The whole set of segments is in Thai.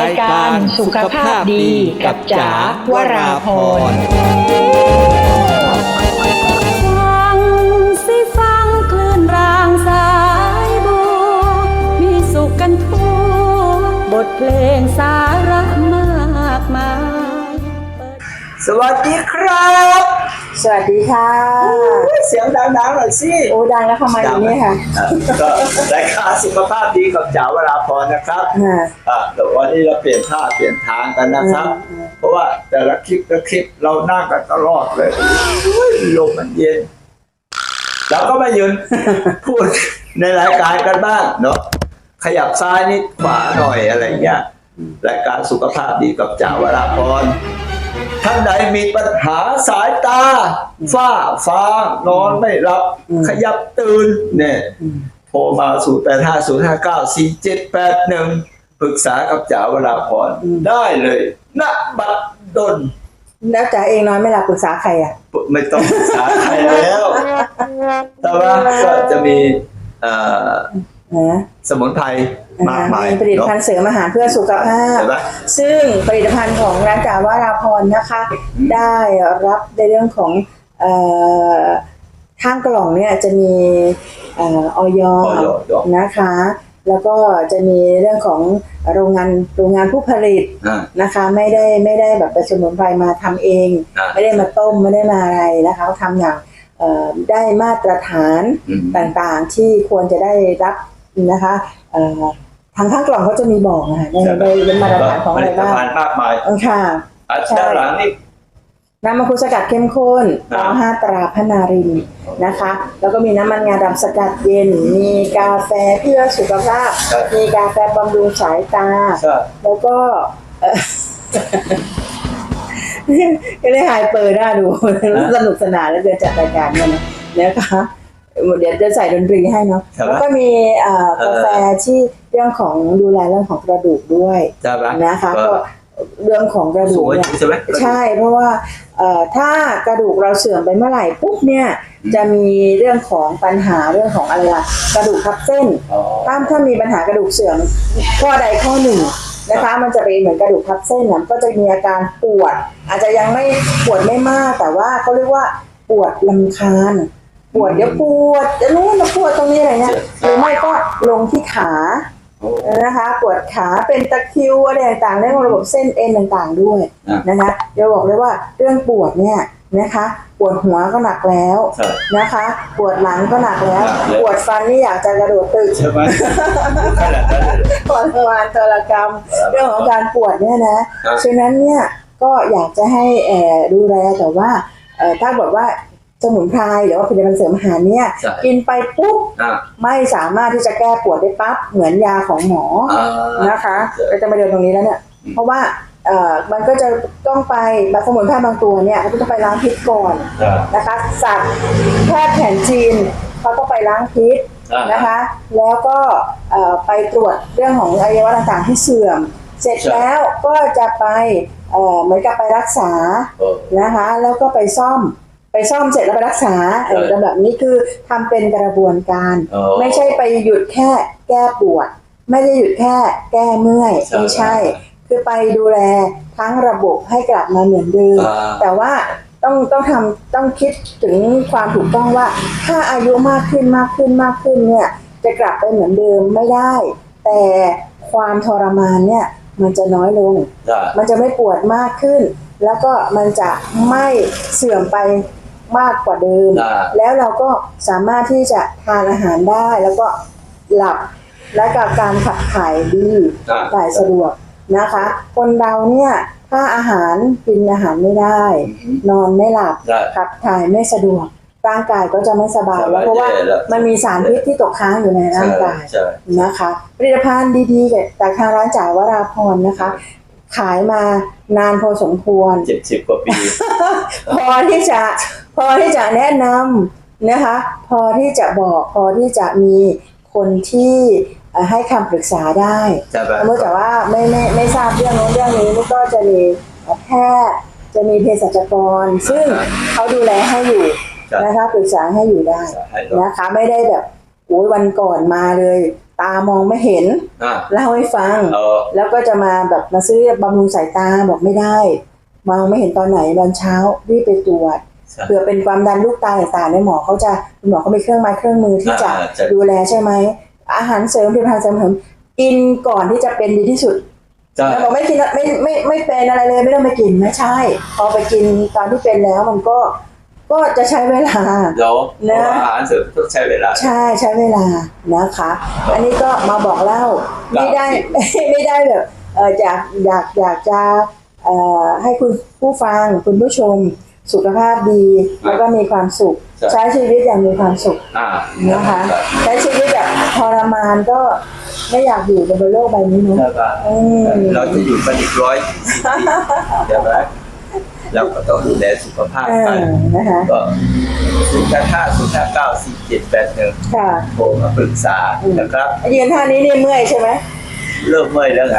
ายการสุขภาพดีกับจ๋าวราพรฟังสิฟังคลื่นรางสายบัวมีสุขกันทั่วบทเพลงสา สวัสดีครับสวัสดีค่ะเสียงดังๆหน่อยสิโอ้ดังแล้วทำไมอยู่เนี่ยค่ะอะก็รายการสุขภาพดีกับจ๋าวราพรนะครับอ่า อะแต่วันนี้เราเปลี่ยนท่าเปลี่ยนทางกันนะครับ อืม เพราะว่าแต่ละคลิปละคลิปเรานั่งกันตลอดเลยโอ้ยลมมันเย็นเราก็มายืน พูดในรายการกันบ้างเนาะขยับซ้ายนิดขวาหน่อยอะไรเงี้ยรายการสุขภาพดีกับจ๋าวราพร ท่านใดมีปัญหาสายตา ฝ้าฟางนอนไม่หลับอืมขยับตื่นเนี่ยโทรมา0 8 5 0 5 9 4 7 8 1ปรึกษากับจ๋าวราพรได้เลยณบัดดลแล้วจ๋าเองนอนไม่หลับปรึกษาใครอะ ไม่ต้องปรึกษาใครแล้ว แต่ว่าก็จะมีเอ่อ นะสมุนไพรมากมายมีผลิตภัณฑ์เสริมอาหารเพื่อสุขภาพเห็นไหมซึ่งผลิตภัณฑ์ของร้านจ๋าวาราพรนะคะ ได้รับในเรื่องของเอ่อข้างกล่องเนี่ยจะมีเออยออยอนะคะ แล้วก็จะมีเรื่องของโรงงานโรงงานผู้ผลิตอ่านะคะ ไม่ได้ไม่ได้แบบเป็นสมุนไพรมาทำเองอ่าไม่ได้มาต้มไม่ได้มาอะไรนะคะเขาทำอย่างเอ่อได้มาตรฐานอืมต่างๆ ที่ควรจะได้รับ นะคะเอ่อทางข้างกล่องเขาจะมีบอกนะคะในในในมาตรฐานของผอะไรลิตบ้างภัณฑ์มากมายเออค่ะอะใช่ด้านหลังนี่น้ำมังคุดสกัดเข้มข้นครัต่บอห้าตราพนารินนะคะ แล้วก็มีน้ำมันงาดำสกัดเย็น มีกาแฟเพื่อสุขภาพ มีกาแฟบำรุงสายตาใช่แล้วก็เอ่อก็ได้หายเปิดหน้าดูสนุกสนานแล้วเดินจัดรายการเนี่ยนะนะคะ เดี๋ยวจะใส่ดนตรีให้เนาะครับ แล้วก็มีเอ่อเอ่อกาแฟที่เรื่องของดูแลเรื่องของกระดูกด้วยใช่ไหมนะคะ ก็ก็เรื่องของกระดูสูกงอาเนี่ย ยุใช่ไหม ใช่เพราะว่าเอ่อถ้ากระดูกเราเสื่อมไปเมื่อไหร่ปุ๊บเนี่ยจะมีเรื่องของปัญหาเรื่องของอะไรล่ะกระดูกทับเส้นอ๋อถ้าถ้ามีปัญหากระดูกเสื่อมข้อใดข้อหนึ่งนะคะมันจะเป็นเหมือนกระดูกทับเส้นนะก็จะมีอาการปวด อาจจะยังไม่ปวดไม่มากแต่ว่าเขาเรียกว่าปวดลำคาญ ปวดเดี๋ยวปวดเดี๋ยวนู้นเดี๋ยวปวดตรงนี้อะไรเนี่ยหรือไม่ก็ลงที่ขาโอ้นะคะ ปวดขาเป็นตะคริวอะไรต่างๆเรื่องระบบเส้นเอ็นต่างๆด้วยอะนะคะเดี๋ยวบอกเลยว่าเรื่องปวดเนี่ยนะคะปวดหัวก็หนักแล้วใช่นะคะ ปวดหลังก็หนักแล้วหนักเลยปวดฟันนี่อยากจะกระโดดตึกใช่ไหมขนาดนั้นเลยทรมานทรกรรม เรื่องของการปวดเนี่ยนะครับฉะนั้นเนี่ยก็อยากจะให้เอ่อดูแลแต่ว่าเอ่อถ้าบอกว่า สมุนไพรหรือว่าผลิตภัณฑ์เสริมอาหารเนี่ย ใช่ กินไปปุ๊บ อะ ไม่สามารถที่จะแก้ปวดได้ปั๊บเหมือนยาของหมออ่านะคะเราจะมาเดินตรงนี้แล้วเนี่ย อืม เพราะว่าเอ่อมันก็จะต้องไปบางสมุนไพรบางตัวเนี่ยเขาต้องไปล้างพิษก่อนอ่านะคะสัตว์แพทย์แผนจีนเขาต้องไปล้างพิษ อ่านนะคะ แล้วก็เอ่อไปตรวจเรื่องของอวัยวะต่างๆที่เสื่อม เสร็จใช่ แล้วก็จะไปเอ่อเหมือนกับไปรักษาเออ นะคะ แล้วก็ไปซ่อมไป ซ่อมเสร็จแล้วไปรักษาเออใช่แบบนี้คือทำเป็นกระบวนการอ๋อไม่ใช่ไปหยุดแค่แก้ปวด ไม่ได้หยุดแค่แก้เมื่อยใช่ไม่ใช่ คือไปดูแลทั้งระบบให้กลับมาเหมือนเดิมอ่าแต่ว่าต้องต้องทำต้องคิดถึงความถูกต้องว่า ถ้าอายุมากขึ้นมากขึ้นมากขึ้นเนี่ย จะกลับไปเหมือนเดิมไม่ได้ แต่ความทรมานเนี่ยมันจะน้อยลงใช่มันจะไม่ปวดมากขึ้น แล้วก็มันจะไม่เสื่อมไป มากกว่าเดิม ได้ แล้วเราก็สามารถที่จะทานอาหารได้แล้วก็หลับและกับการขับถ่ายดีได้ถ่ายสะดวกนะคะ คนเราเนี่ยถ้าอาหารกินอาหารไม่ได้อืมนอนไม่หลับได้ขับถ่ายไม่สะดวกร่างกายก็จะไม่สบายสบายแล้วเพราะว่าแย่แล้ว มันมีสารพิษที่ตกค้างอยู่ในร่างกาย ใช่ นะคะผลิตภัณฑ์ดีๆจากทางร้านจ่าวราพรนะคะ ขายมานานพอสมควร เจ็ดสิบกว่าปี พอที่จะ พอที่จะแนะนำนะคะ พอที่จะบอกพอที่จะมีคนที่เอ่อให้คำปรึกษาได้ใช่ไหมสมมติแต่ว่าไม่ไม่ไม่ทราบเรื่องโน้นเรื่องนี้ก็จะมีแพทย์จะมีเภสัชกร ซึ่งเขาดูแลให้อยู่ใช่นะคะปรึกษาให้อยู่ได้ให้เรานะคะ ไม่ได้แบบโอ้ยวันก่อนมาเลย ตามองไม่เห็นอ่าเล่าให้ฟังเออแล้วก็จะมาแบบมาซื้อบำรุงสายตาบอกไม่ได้ มองไม่เห็นตอนไหนตอนเช้ารีบไปตรวจใช่ เผื่อเป็นความดันลูกตาต่างๆในยหมอเขาจะคุณหมอเขามีเครื่องไม้เครื่องมือที่จะอ่าจะดูแลใช่ไหมอาหารเสริมผลิตภัณฑ์เสริมกินก่อนที่จะเป็นดีที่สุดใช่แล้วบอกไม่กินไม่ไม่ไม่เป็นอะไรเลยไม่ต้องไปกินไม่ใช่ พอไปกินตอนที่เป็นแล้วมันก็ก็จะใช้เวลาเดี๋ยวนะอาหารเสริมต้องใช้เวลา ใช่ใช้เวลานะคะ อันนี้ก็มาบอกเล่าครับไม่ได้ไม่ได้แบบเอออยากอยากอยากจะเอ่อให้คุณผู้ฟังคุณผู้ชม สุขภาพดี แล้วก็มีความสุข ใช้ชีวิตอย่างมีความสุขอ่านะคะ ใช้ชีวิตแบบทรมานก็ไม่อยากอยู่บนโลกใบนี้เนอะใช่ปะอืมเราจะอยู่กันอีกร้อยสี่สิบปีใช่ไหมเราก็ต้องดูแลสุขภาพเอกันอนะคะก็ศูนย์ห้าศูนย์ห้าเก้าสี่เจ็ดแปดหนึ่งค่ะโทรมาปรึกษานะครับยืนท่านี้นี่เมื่อยใช่ไหมเริ่มเมื่อยแล้วไง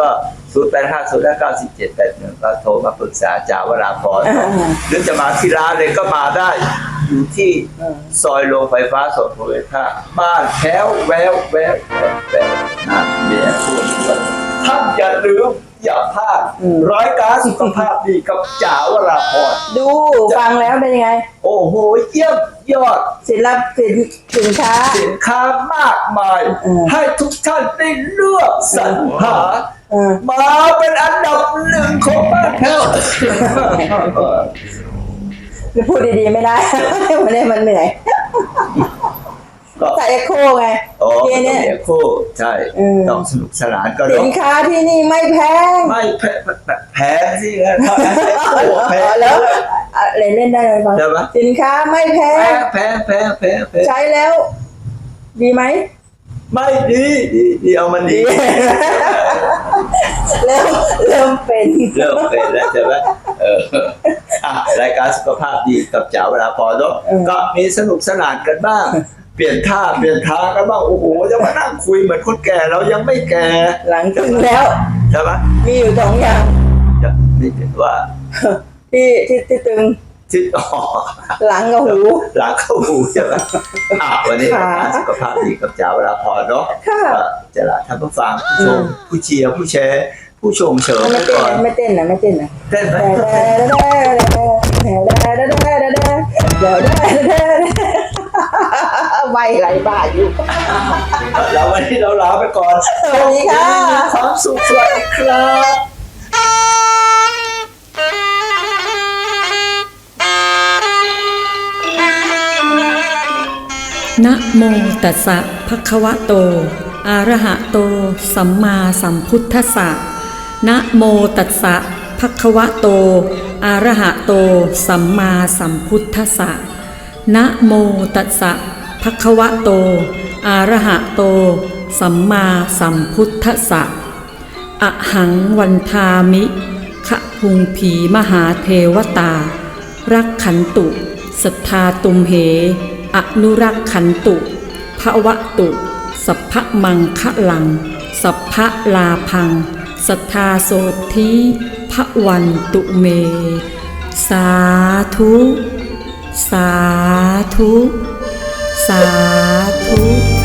ก็ ศูนย์แปดห้าศูนย์ห้าเก้าสี่เจ็ดแปดหนึ่งก็โทรมาปรึกษาจาวราพรอ่าหรือจะมาที่ร้านเลยก็มาได้ อยู่ที่อ่าซอยโรงไฟฟ้าสดโพเวท่าบ้านแถวแววแววแววแววนะเมียพูดด้วยท่านอย่าลืมอย่าพลาดร้อยการสุขภาพดีกับจ๋าวราพรดูฟังแล้วเป็นยังไง โอ้โหเยี่ยมยอดศิลปสินสินค้า สินค้ามากมายเออให้ทุกท่านได้เลือกสรรหาเออ มาเป็นอันดับหนึ่งของบ้านแถวพูดดีๆไม่ได้วันนี้มันเหนื่อยก็ใส่เอ็กโคไงโอ้เมื่อกี้เนี่ยเดี๋ยวคู่ใช่เออต้องสนุกสนานก็สิต้อนงค้าที่นี่ไม่แพง ไม่แพ้แพ้สิครับเท่านั้นเองโอ้แพ้แล้วอะไรเล่นได้เลยบ้างได้ปะสินค้าไม่แพแพ้งแพ้แพ้แพ้แพ้ใช้แล้ว ดีไหม ไม่ดีดีดีเอามันดี เริ่มเริ่มเป็นเริ่มเป็นแล้วใช่ไหมเอออะรายการสุขภาพดีกับจ๋าเวลาพอเนอะเออก็มีสนุกสนานกันบ้าง เปลี่ยนท่าเปลี่ยนทางกันบ้างโอ้โหจะมานั่งคุยเหมือนคนแก่เรายังไม่แก่หลังตึงแล้วใช่ไหมมีอยู่สองอย่างจะนี่ว่าที่ที่ที่ตึง ทิศออกหลังกับหู หลังเข้าหูใช่ไหมอะวันนี้ค่ะรายการสุขภาพดีกับจ๋าเวลาพอเนาะค่ะก็จะลาท่านผู้ฟังผู้ชมผู้เชียร์ผู้แชร์ผู้ชมเฉิมไม่ไปเต้ก่อนนไม่เต้นนะไม่เต้นนะเต้นไหมไวไหลบ่าอยู่แล้ววันนี้เราลาไปก่อนสวัสดีค่ะมีความสุขสวัสดีครับ นะโมตัสสะภะคะวะโต อะระหะโต สัมมาสัมพุทธัสสะ นะโมตัสสะภะคะวะโต อะระหะโต สัมมาสัมพุทธัสสะ นะโมตัสสะภะคะวะโต อะระหะโต สัมมาสัมพุทธัสสะ อะหังวันทามิขะพุงผีมหาเทวตา รักขันตุ สัทธาตุมเห อนุรักขันตุภวะตุ สัพพะมังคะลัง สัพพะลาพัง สัทธาโสธิพระวันตุเม สาธุ สาธุ สาธุ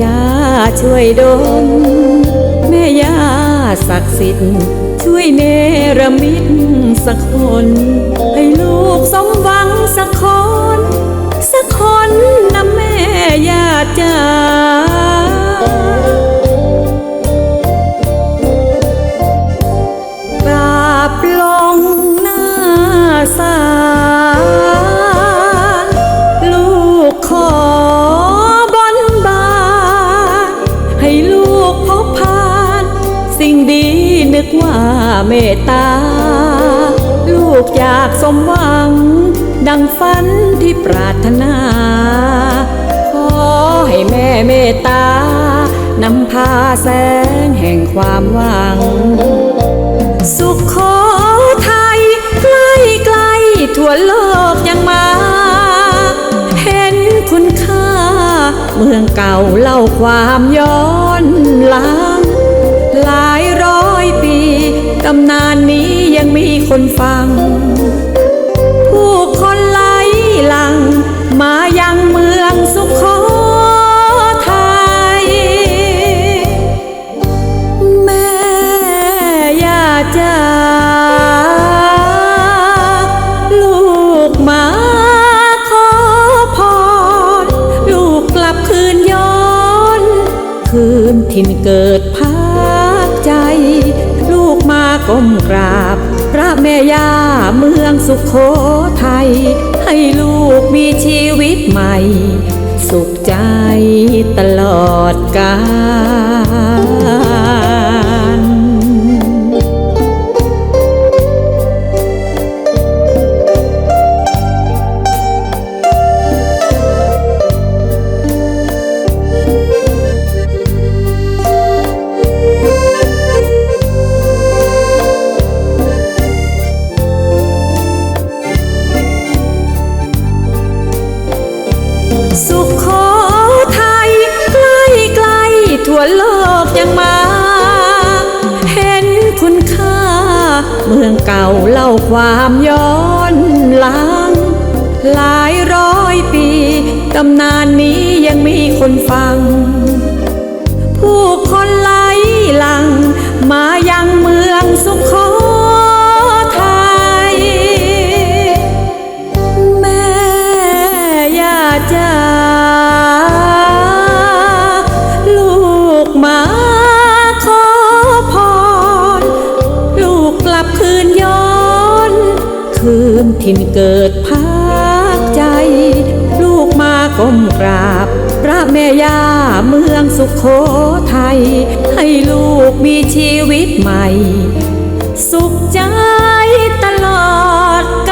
ยาช่วยดลแม่ยาศักดิ์สิทธิ์ช่วยเนรมิตสักคน ให้ลูกสมหวังสักคน สักคนนะแม่ยาจ้า เมตตา ลูกอยากสมหวัง ดังฝันที่ปรารถนา ขอให้แม่เมตตานำพาแสงแห่งความหวัง สุขโขทัยใกล้ใกล้ทั่วโลกยังมา เห็นคุณค่า เมืองเก่าเล่าความย้อนหลัง คนฟัง ผู้คนไหลหลัง มายังเมืองสุขโขทัยแม่ย่าจ้าลูกมาขอพร ลูกกลับคืนย้อน คืนถิ่นเกิดพ แม่ย่าเมืองสุขโขทัยให้ลูกมีชีวิตใหม่ สุขใจตลอดกาล ความย้อนหลัง หลายร้อยปี ตำนานนี้ยังมีคนฟัง คืนทิ่นเกิดพักใจ ลูกมาก้มกราบ พระแม่ย่าเมืองสุขโขทัย ให้ลูกมีชีวิตใหม่ สุขใจตลอดกัน